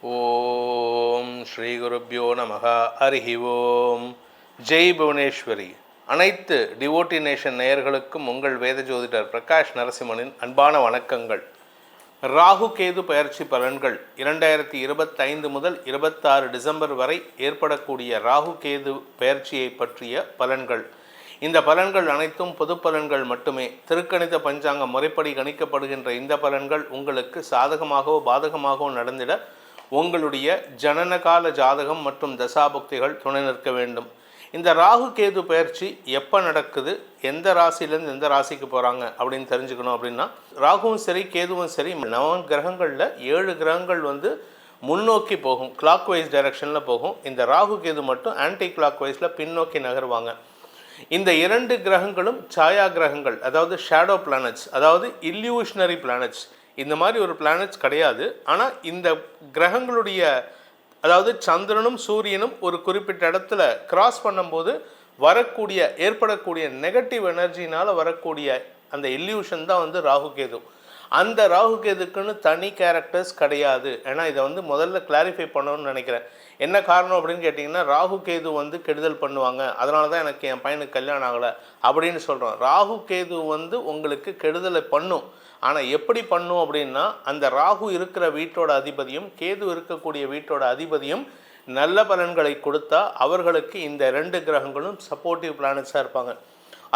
ஓம் ஸ்ரீ குருப்பியோ நமக. அரிஹி ஓம். ஜெய் புவனேஸ்வரி. அனைத்து டிவோட்டி நேஷன் நேயர்களுக்கும் உங்கள் வேத ஜோதிடர் பிரகாஷ் நரசிம்மனின் அன்பான வணக்கங்கள். ராகு கேது பயிற்சி பலன்கள் இரண்டாயிரத்தி இருபத்தைந்து முதல் இருபத்தாறு டிசம்பர் வரை ஏற்படக்கூடிய ராகு கேது பயிற்சியை பற்றிய பலன்கள். இந்த பலன்கள் அனைத்தும் பொது பலன்கள் மட்டுமே. திருக்கணித பஞ்சாங்க முறைப்படி கணிக்கப்படுகின்ற இந்த பலன்கள் உங்களுக்கு சாதகமாகவோ பாதகமாகவோ நடந்திட உங்களுடைய ஜனனகால ஜாதகம் மற்றும் தசாபக்திகள் துணை நிற்க வேண்டும். இந்த ராகு கேது பயிற்சி எப்போ நடக்குது? எந்த ராசியிலேருந்து எந்த ராசிக்கு போகிறாங்க அப்படின்னு தெரிஞ்சுக்கணும் அப்படின்னா ராகுவும் சரி கேதுவும் சரி நவ கிரகங்களில் ஏழு கிரகங்கள் வந்து முன்னோக்கி போகும். கிளாக் வைஸ் டைரக்ஷனில் போகும். இந்த ராகு கேது மட்டும் ஆன்டி கிளாக் வைஸில் பின்னோக்கி நகருவாங்க. இந்த இரண்டு கிரகங்களும் சாயா கிரகங்கள் அதாவது ஷேடோ பிளானட்ஸ் அதாவது இல்யூஷனரி பிளானட்ஸ் இந்த மாதிரி ஒரு பிளானட்ஸ் கிடையாது. ஆனால் இந்த கிரகங்களுடைய அதாவது சந்திரனும் சூரியனும் ஒரு குறிப்பிட்ட இடத்துல கிராஸ் பண்ணும்போது வரக்கூடிய ஏற்படக்கூடிய நெகட்டிவ் எனர்ஜினால் வரக்கூடிய அந்த இல்யூஷன் தான் வந்து ராகு கேது. அந்த ராகு கேதுக்குன்னு தனி கேரக்டர்ஸ் கிடையாது. ஏன்னா இதை வந்து முதல்ல கிளாரிஃபை பண்ணணும்னு நினைக்கிறேன். என்ன காரணம் அப்படின்னு கேட்டிங்கன்னா ராகு கேது வந்து கெடுதல் பண்ணுவாங்க. அதனால தான் எனக்கு என் பையனுக்கு கல்யாணம் ஆகலை அப்படின்னு சொல்கிறோம் ராகு கேது வந்து உங்களுக்கு கெடுதலை பண்ணும். ஆனால் எப்படி பண்ணும் அப்படின்னா அந்த ராகு இருக்கிற வீட்டோட அதிபதியும் கேது இருக்கக்கூடிய வீட்டோட அதிபதியும் நல்ல பலன்களை கொடுத்தா அவர்களுக்கு இந்த ரெண்டு கிரகங்களும் சப்போர்ட்டிவ் பிளானட்ஸாக இருப்பாங்க.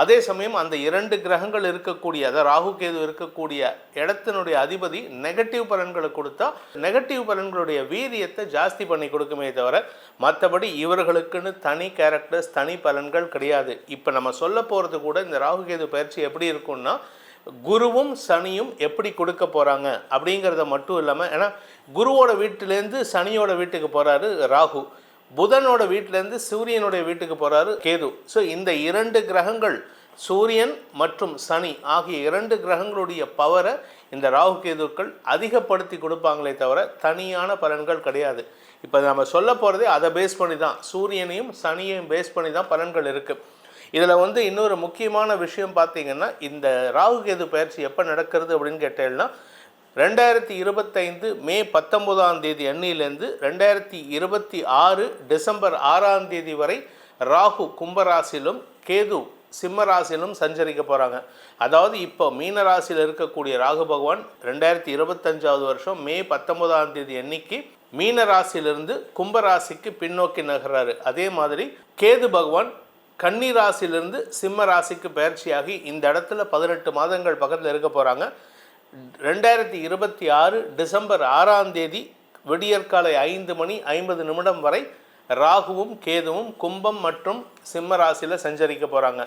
அதே சமயம் அந்த இரண்டு கிரகங்கள் இருக்கக்கூடிய அதாவது ராகு கேது இருக்கக்கூடிய இடத்தினுடைய அதிபதி நெகட்டிவ் பலன்களை கொடுத்தா நெகட்டிவ் பலன்களுடைய வீரியத்தை ஜாஸ்தி பண்ணி கொடுக்குமே தவிர மற்றபடி இவர்களுக்குன்னு தனி கேரக்டர்ஸ் தனி பலன்கள் கிடையாது. இப்போ நம்ம சொல்ல போகிறது கூட இந்த ராகு கேது பயிற்சி எப்படி இருக்கும்னா குருவும் சனியும் எப்படி கொடுக்க போகிறாங்க அப்படிங்கிறத மட்டும் இல்லாமல் ஏன்னா குருவோட வீட்டிலேருந்து சனியோட வீட்டுக்கு போகிறாரு ராகு. புதனோட வீட்டிலேருந்து சூரியனுடைய வீட்டுக்கு போகிறாரு கேது. ஸோ இந்த இரண்டு கிரகங்கள் சூரியன் மற்றும் சனி ஆகிய இரண்டு கிரகங்களுடைய பவரை இந்த ராகு கேதுக்கள் அதிகப்படுத்தி கொடுப்பாங்களே தவிர தனியான பலன்கள் கிடையாது. இப்போ நம்ம சொல்ல போகிறதே அதை பேஸ் பண்ணி தான் சூரியனையும் சனியையும் பேஸ் பண்ணி தான் பலன்கள் இருக்குது இதில் வந்து இன்னொரு முக்கியமான விஷயம் பார்த்தீங்கன்னா இந்த ராகு கேது பயிற்சி எப்போ நடக்கிறது அப்படின்னு கேட்டேன்னா ரெண்டாயிரத்தி இருபத்தைந்து மே பத்தொம்போதாம் தேதி அன்னியிலேருந்து ரெண்டாயிரத்தி இருபத்தி ஆறு டிசம்பர் ஆறாம் தேதி வரை ராகு கும்பராசிலும் கேது சிம்ம ராசியிலும் சஞ்சரிக்க போகிறாங்க அதாவது இப்போ மீன ராசியில் இருக்கக்கூடிய ராகு பகவான் ரெண்டாயிரத்தி இருபத்தஞ்சாவது வருஷம் மே பத்தொன்பதாம் தேதி அன்னைக்கு மீன ராசியிலிருந்து கும்பராசிக்கு பின்னோக்கி நகர்றாரு. அதே மாதிரி கேது பகவான் கன்னி ராசியிலிருந்து சிம்ம ராசிக்கு பயிற்சியாகி இந்த இடத்துல பதினெட்டு மாதங்கள் பக்கத்தில் இருக்க போகிறாங்க ரெண்டாயிரத்தி இருபத்தி ஆறு டிசம்பர் ஆறாம் தேதி விடியற்காலை ஐந்து மணி ஐம்பது நிமிடம் வரை ராகுவும் கேதுவும் கும்பம் மற்றும் சிம்ம ராசியில் சஞ்சரிக்க போகிறாங்க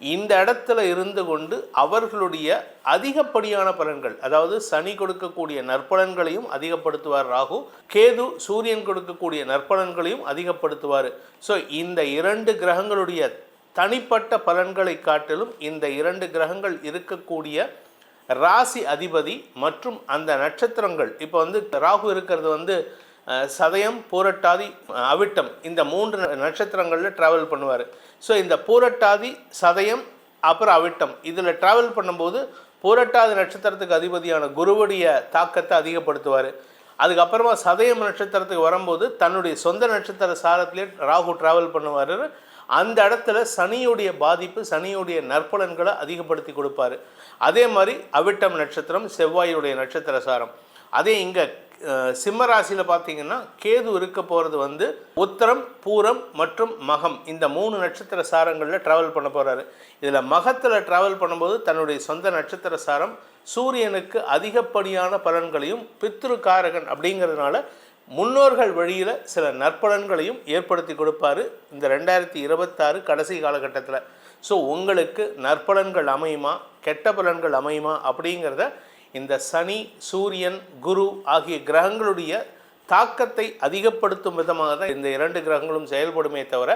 இந்த இடத்துல இருந்து கொண்டு அவர்களுடைய அதிகப்படியான பலன்கள் அதாவது சனி கொடுக்கக்கூடிய நற்பலன்களையும் அதிகப்படுத்துவார் ராகு கேது சூரியன் கொடுக்கக்கூடிய நற்பலன்களையும் அதிகப்படுத்துவார். ஸோ இந்த இரண்டு கிரகங்களுடைய தனிப்பட்ட பலன்களை காட்டிலும் இந்த இரண்டு கிரகங்கள் இருக்கக்கூடிய ராசி அதிபதி மற்றும் அந்த நட்சத்திரங்கள். இப்போ வந்து ராகு இருக்கிறது வந்து சதயம் பூரட்டாதி அவிட்டம். இந்த மூன்று ந- நட்சத்திரங்களில் ட்ராவல் பண்ணுவார். ஸோ இந்த பூரட்டாதி சதயம் அப்புறம் அவிட்டம். இதில் ட்ராவல் பண்ணும்போது பூரட்டாதி நட்சத்திரத்துக்கு அதிபதியான குருவுடைய தாக்கத்தை அதிகப்படுத்துவார். அதுக்கப்புறமா சதயம் நட்சத்திரத்துக்கு வரும்போது தன்னுடைய சொந்த நட்சத்திர சாரத்திலே ராகு ட்ராவல் பண்ணுவார். அந்த இடத்துல சனியுடைய பாதிப்பு சனியுடைய நற்பலன்களை அதிகப்படுத்தி கொடுப்பாரு. அதே மாதிரி அவிட்டம் நட்சத்திரம் செவ்வாயுடைய நட்சத்திர சாரம். அதே இங்கே சிம்ம ராசியில் பார்த்தீங்கன்னா கேது இருக்க போகிறது வந்து உத்தரம் பூரம் மற்றும் மகம். இந்த மூணு நட்சத்திர சாரங்களில் ட்ராவல் பண்ண போகிறாரு இதில் மகத்தில் ட்ராவல் பண்ணும்போது தன்னுடைய சொந்த நட்சத்திர சாரம் சூரியனுக்கு அதிகப்படியான பலன்களையும் பித்ரு காரகன் அப்படிங்கிறதுனால முன்னோர்கள் வழியில் சில நற்பலன்களையும் ஏற்படுத்தி கொடுப்பாரு இந்த ரெண்டாயிரத்தி இருபத்தாறு கடைசி காலகட்டத்தில். ஸோ உங்களுக்கு நற்பலன்கள் அமையுமா? கெட்ட பலன்கள் அமையுமா? அப்படிங்கிறத இந்த சனி சூரியன் குரு ஆகிய கிரகங்களுடைய தாக்கத்தை அதிகப்படுத்தும் விதமாக தான் இந்த இரண்டு கிரகங்களும் செயல்படுமே தவிர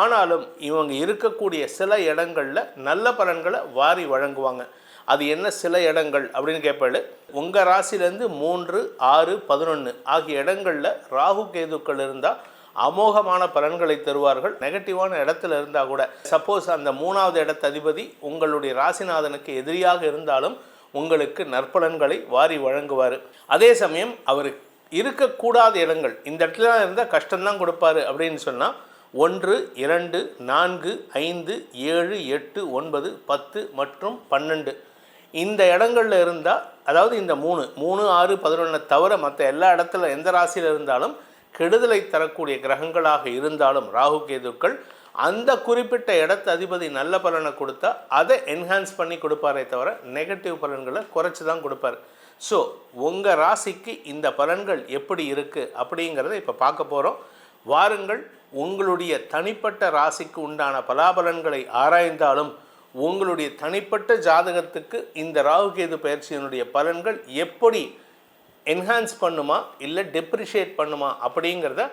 ஆனாலும் இவங்க இருக்கக்கூடிய சில இடங்களில் நல்ல பலன்களை வாரி வழங்குவாங்க. அது என்ன சில இடங்கள் அப்படின்னு கேட்பாள். உங்கள் ராசிலேருந்து மூன்று ஆறு பதினொன்று ஆகிய இடங்களில் ராகு கேதுக்கள் இருந்தால் அமோகமான பலன்களை தருவார்கள். நெகட்டிவான இடத்துல இருந்தால் கூட சப்போஸ் அந்த மூணாவது இடத்த அதிபதி உங்களுடைய ராசிநாதனுக்கு எதிரியாக இருந்தாலும் உங்களுக்கு நற்பலன்களை வாரி வழங்குவார். அதே சமயம் அவர் இருக்கக்கூடாத இடங்கள் இந்த இடத்துல இருந்தால் கஷ்டம்தான் கொடுப்பாரு அப்படின்னு சொன்னால் ஒன்று இரண்டு நான்கு ஐந்து ஏழு எட்டு ஒன்பது பத்து மற்றும் பன்னெண்டு இந்த இடங்களில் இருந்தால் அதாவது இந்த மூணு மூணு ஆறு பதினொன்றை தவிர மற்ற எல்லா இடத்துல எந்த ராசியில் இருந்தாலும் கெடுதலை தரக்கூடிய கிரகங்களாக இருந்தாலும் ராகு கேதுக்கள் அந்த குறிப்பிட்ட இடத்து அதிபதி நல்ல பலனை கொடுத்தா அதை என்ஹான்ஸ் பண்ணி கொடுப்பாரே தவிர நெகட்டிவ் பலன்களை குறைச்சி தான் கொடுப்பார். ஸோ உங்கள் ராசிக்கு இந்த பலன்கள் எப்படி இருக்குது அப்படிங்கிறத இப்போ பார்க்க போகிறோம் வாருங்கள் உங்களுடைய தனிப்பட்ட ராசிக்கு உண்டான பலாபலன்களை ஆராய்ந்தாலும் உங்களுடைய தனிப்பட்ட ஜாதகத்துக்கு இந்த ராகுகேது பயிற்சியினுடைய பலன்கள் எப்படி என்ஹான்ஸ் பண்ணுமா இல்லை டெப்ரிஷியேட் பண்ணுமா அப்படிங்கிறத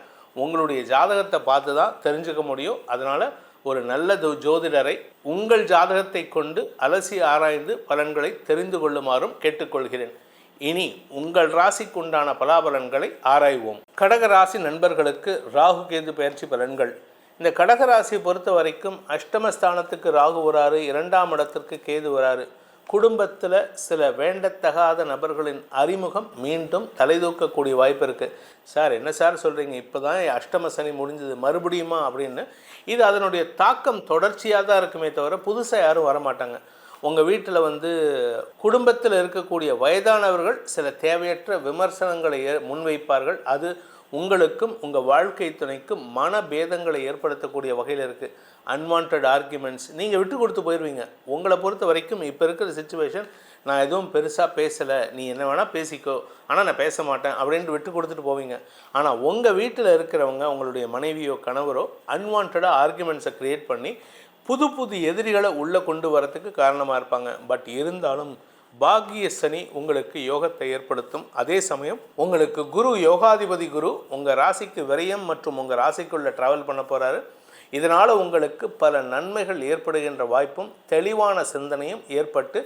உங்களுடைய ஜாதகத்தை பார்த்து தான் தெரிஞ்சுக்க முடியும். அதனால் ஒரு நல்ல ஜோதிடரை உங்கள் ஜாதகத்தை கொண்டு அலசி ஆராய்ந்து பலன்களை தெரிந்து கொள்ளுமாறும் கேட்டுக்கொள்கிறேன். இனி உங்கள் ராசிக்கு உண்டான பலாபலன்களை ஆராய்வோம். கடக ராசி நண்பர்களுக்கு ராகு கேது பயிற்சி பலன்கள். இந்த கடகராசியை பொறுத்த வரைக்கும் அஷ்டமஸ்தானத்துக்கு ராகு வராரு இரண்டாம் இடத்திற்கு கேது வராரு. குடும்பத்தில் சில வேண்டத்தகாத நபர்களின் அறிமுகம் மீண்டும் தலைதூக்கக்கூடிய வாய்ப்பு இருக்குது சார் என்ன சார் சொல்கிறீங்க இப்போ தான் அஷ்டம சனி முடிஞ்சது மறுபடியுமா அப்படின்னு. இது அதனுடைய தாக்கம் தொடர்ச்சியாக தான் இருக்குமே தவிர புதுசாக யாரும் வரமாட்டாங்க. உங்கள் வீட்டில் வந்து குடும்பத்தில் இருக்கக்கூடிய வயதானவர்கள் சில தேவையற்ற விமர்சனங்களை ஏ- முன்வைப்பார்கள். அது உங்களுக்கும் உங்கள் வாழ்க்கை துணைக்கும் மனபேதங்களை ஏற்படுத்தக்கூடிய வகையில் இருக்குது அன்வான்ட் ஆர்குமெண்ட்ஸ் நீங்கள் விட்டு கொடுத்து போயிடுவீங்க உங்களை பொறுத்த வரைக்கும் இப்போ இருக்கிற சுச்சுவேஷன் நான் எதுவும் பெருசாக பேசலை. நீ என்ன வேணால் பேசிக்கோ. ஆனால் நான் பேச மாட்டேன் அப்படின்ட்டு விட்டு கொடுத்துட்டு போவீங்க. ஆனால் உங்கள் வீட்டில் இருக்கிறவங்க உங்களுடைய மனைவியோ கணவரோ அன்வான்டாக ஆர்குமெண்ட்ஸை க்ரியேட் பண்ணி புது புது எதிரிகளை உள்ளே கொண்டு வரத்துக்கு காரணமாக இருப்பாங்க. பட் இருந்தாலும் பாக்கிய சனி உங்களுக்கு யோகத்தை ஏற்படுத்தும். அதே சமயம் உங்களுக்கு குரு யோகாதிபதி குரு உங்கள் ராசிக்கு விரயம் மற்றும் உங்கள் ராசிக்குள்ளே ட்ராவல் பண்ண போகிறாரு இதனால் உங்களுக்கு பல நன்மைகள் ஏற்படுகின்ற வாய்ப்பும் தெளிவான சிந்தனையும் ஏற்பட்டு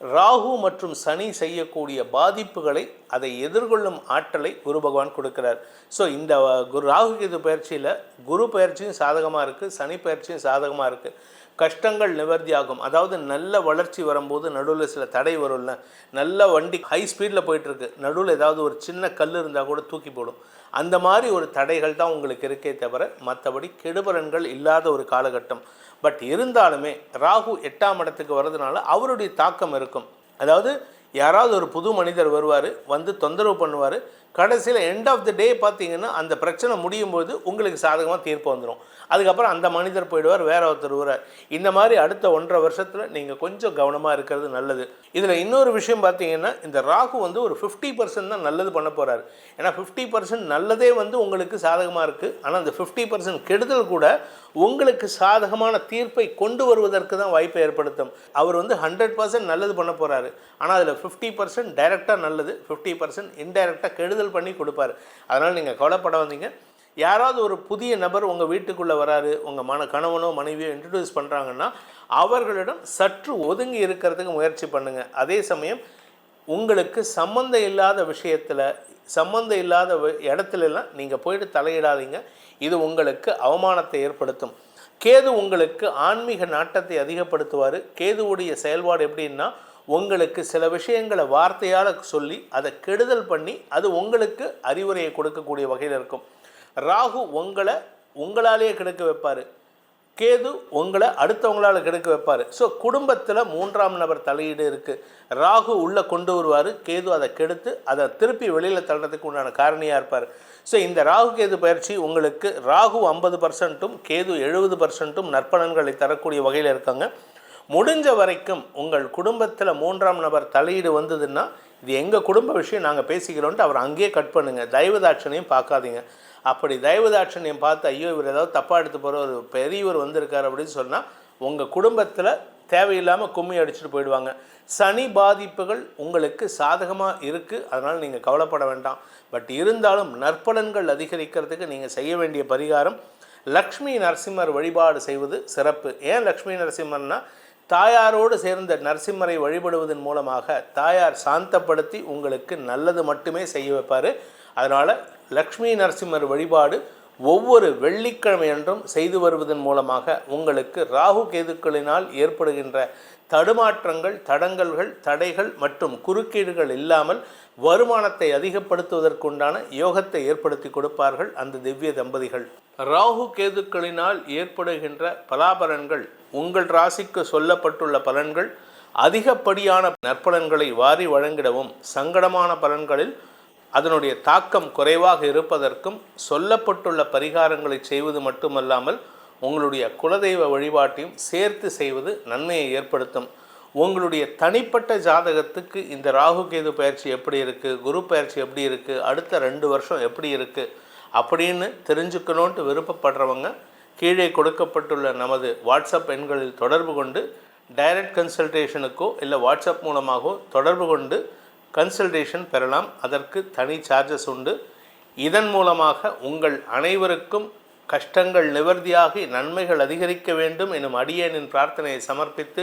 ராகு மற்றும் சனி செய்யக்கூடிய பாதிப்புகளை அதை எதிர்கொள்ளும் ஆற்றலை குரு பகவான் கொடுக்கிறார். ஸோ இந்த குரு ராகு கேது பயிற்சியில் குரு பயிற்சியும் சாதகமாக இருக்குது சனி பயிற்சியும் சாதகமாக இருக்குது கஷ்டங்கள் நிவர்த்தியாகும். அதாவது நல்ல வளர்ச்சி வரும்போது நடுவில் சில தடை வரும்ல. நல்ல வண்டி ஹை ஸ்பீடில் போயிட்டுருக்கு. நடுவில் ஏதாவது ஒரு சின்ன கல் இருந்தால் கூட தூக்கி போடும். அந்த மாதிரி ஒரு தடைகள் தான் உங்களுக்கு இருக்கே தவிர மற்றபடி கெடுபலன்கள் இல்லாத ஒரு காலகட்டம். பட் இருந்தாலுமே ராகு எட்டாம் இடத்துக்கு வர்றதுனால அவருடைய தாக்கம் இருக்கும். அதாவது யாராவது ஒரு புது மனிதர் வருவார் வந்து தொந்தரவு பண்ணுவார் கடைசியில் எண்ட் ஆஃப் த டே பார்த்தீங்கன்னா அந்த பிரச்சனை முடியும் போது உங்களுக்கு சாதகமாக தீர்ப்பு வந்துடும் அதுக்கப்புறம் அந்த மனிதர் போயிடுவார் வேற ஒருத்தர் வருவார். இந்த மாதிரி அடுத்த ஒன்றரை வருஷத்தில் நீங்கள் கொஞ்சம் கவனமாக இருக்கிறது நல்லது. இதில் இன்னொரு விஷயம் பார்த்தீங்கன்னா இந்த ராகு வந்து ஒரு ஃபிஃப்டி பர்சன்ட் தான் நல்லது பண்ண போகிறார் ஏன்னா ஃபிஃப்டி பர்சன்ட் நல்லதே வந்து உங்களுக்கு சாதகமாக இருக்குது ஆனால் அந்த ஃபிஃப்டி பர்சன்ட் கெடுதல் கூட உங்களுக்கு சாதகமான தீர்ப்பை கொண்டு வருவதற்கு தான் வாய்ப்பை ஏற்படுத்தும். அவர் வந்து ஹண்ட்ரட் பர்சன்ட் நல்லது பண்ண போகிறாரு ஆனால் அதில் ஃபிஃப்டி பர்சன்ட் டைரெக்டாக நல்லது ஃபிஃப்டி பர்சன்ட் இன்டைரக்டாக கெடுதல் பண்ணி கொடுப்பாரு. அதனால் நீங்கள் கவலைப்பட வந்தீங்க. யாராவது ஒரு புதிய நபர் உங்கள் வீட்டுக்குள்ளே வராரு உங்கள் மன கணவனோ மனைவியோ இன்ட்ரடியூஸ் பண்ணுறாங்கன்னா அவர்களிடம் சற்று ஒதுங்கி இருக்கிறதுக்கு முயற்சி பண்ணுங்கள் அதே சமயம் உங்களுக்கு சம்மந்தம் இல்லாத விஷயத்தில் சம்மந்தம் இல்லாத இடத்துலலாம் நீங்கள் போயிட்டு தலையிடாதீங்க. இது உங்களுக்கு அவமானத்தை ஏற்படுத்தும். கேது உங்களுக்கு ஆன்மீக நாட்டத்தை அதிகப்படுத்துவார். கேதுவுடைய செயல்பாடு எப்படின்னா உங்களுக்கு சில விஷயங்களை வார்த்தையால் சொல்லி அதை கெடுதல் பண்ணி அது உங்களுக்கு அறிவுரையை கொடுக்கக்கூடிய வகையில் இருக்கும். ராகு உங்களை உங்களாலேயே கெடுக்க வைப்பார். கேது உங்களை அடுத்தவங்களால் கெடுக்க வைப்பார். ஸோ குடும்பத்தில் மூன்றாம் நபர் தலையீடு இருக்குது ராகு உள்ளே கொண்டு வருவார். கேது அதை கெடுத்து அதை திருப்பி வெளியில் தள்ளுறதுக்கு உண்டான காரணியாக இருப்பார். ஸோ இந்த ராகு கேது பயிற்சி உங்களுக்கு ராகு ஐம்பது பர்சன்ட்டும் கேது எழுபது பர்சன்ட்டும் நற்பலன்களை தரக்கூடிய வகையில் இருக்காங்க. முடிஞ்ச வரைக்கும் உங்கள் குடும்பத்தில் மூன்றாம் நபர் தலையீடு வந்ததுன்னா இது எங்கள் குடும்ப விஷயம் நாங்கள் பேசிக்கிறோன்ட்டு அவர் அங்கேயே கட் பண்ணுங்கள் தயவுதாட்சணையும் பார்க்காதீங்க. அப்படி தயவுதாட்சணையும் பார்த்து ஐயோ இவர் ஏதாவது தப்பாக எடுத்து போகிற ஒரு பெரியவர் வந்திருக்கார் அப்படின்னு சொன்னால் உங்கள் குடும்பத்தில் தேவையில்லாமல் கும்மி அடிச்சுட்டு போயிடுவாங்க. சனி பாதிப்புகள் உங்களுக்கு சாதகமாக இருக்குது அதனால் நீங்கள் கவலைப்பட வேண்டாம். பட் இருந்தாலும் நற்பலன்கள் அதிகரிக்கிறதுக்கு நீங்கள் செய்ய வேண்டிய பரிகாரம் லக்ஷ்மி நரசிம்மர் வழிபாடு செய்வது சிறப்பு. ஏன் லக்ஷ்மி நரசிம்மர்னால் தாயாரோடு சேர்ந்த நரசிம்மரை வழிபடுவதன் மூலமாக தாயார் சாந்தப்படுத்தி உங்களுக்கு நல்லது மட்டுமே செய்ய வைப்பார். அதனால் லக்ஷ்மி நரசிம்மர் வழிபாடு ஒவ்வொரு வெள்ளிக்கிழமை என்றும் செய்து வருவதன் மூலமாக உங்களுக்கு ராகு கேதுக்களினால் ஏற்படுகின்ற தடுமாற்றங்கள் தடங்கல்கள் தடைகள் மற்றும் குறுக்கீடுகள் இல்லாமல் வருமானத்தை அதிகப்படுத்துவதற்குண்டான யோகத்தை ஏற்படுத்தி கொடுப்பார்கள் அந்த திவ்ய தம்பதிகள். ராகு கேதுக்களினால் ஏற்படுகின்ற பலாபலன்கள் உங்கள் ராசிக்கு சொல்லப்பட்டுள்ள பலன்கள் அதிகப்படியான நற்பலன்களை வாரி வழங்கிடவும் சங்கடமான பலன்களில் அதனுடைய தாக்கம் குறைவாக இருப்பதற்கும் சொல்லப்பட்டுள்ள பரிகாரங்களை செய்வது மட்டுமல்லாமல் உங்களுடைய குலதெய்வ வழிபாட்டையும் சேர்த்து செய்வது நன்மையை ஏற்படுத்தும். உங்களுடைய தனிப்பட்ட ஜாதகத்துக்கு இந்த ராகு கேது பயிற்சி எப்படி இருக்குது குரு பயிற்சி எப்படி இருக்குது அடுத்த ரெண்டு வருஷம் எப்படி இருக்குது அப்படின்னு தெரிஞ்சுக்கணுன்ட்டு விருப்பப்படுறவங்க கீழே கொடுக்கப்பட்டுள்ள நமது வாட்ஸ்அப் எண்களில் தொடர்பு கொண்டு டைரக்ட் கன்சல்டேஷனுக்கோ இல்லை வாட்ஸ்அப் மூலமாகவோ தொடர்பு கொண்டு கன்சல்டேஷன் பெறலாம். அதற்கு தனி சார்ஜஸ் உண்டு. இதன் மூலமாக உங்கள் அனைவருக்கும் கஷ்டங்கள் நிவர்த்தியாகி நன்மைகள் அதிகரிக்க வேண்டும் எனும் அடியேனின் பிரார்த்தனையை சமர்ப்பித்து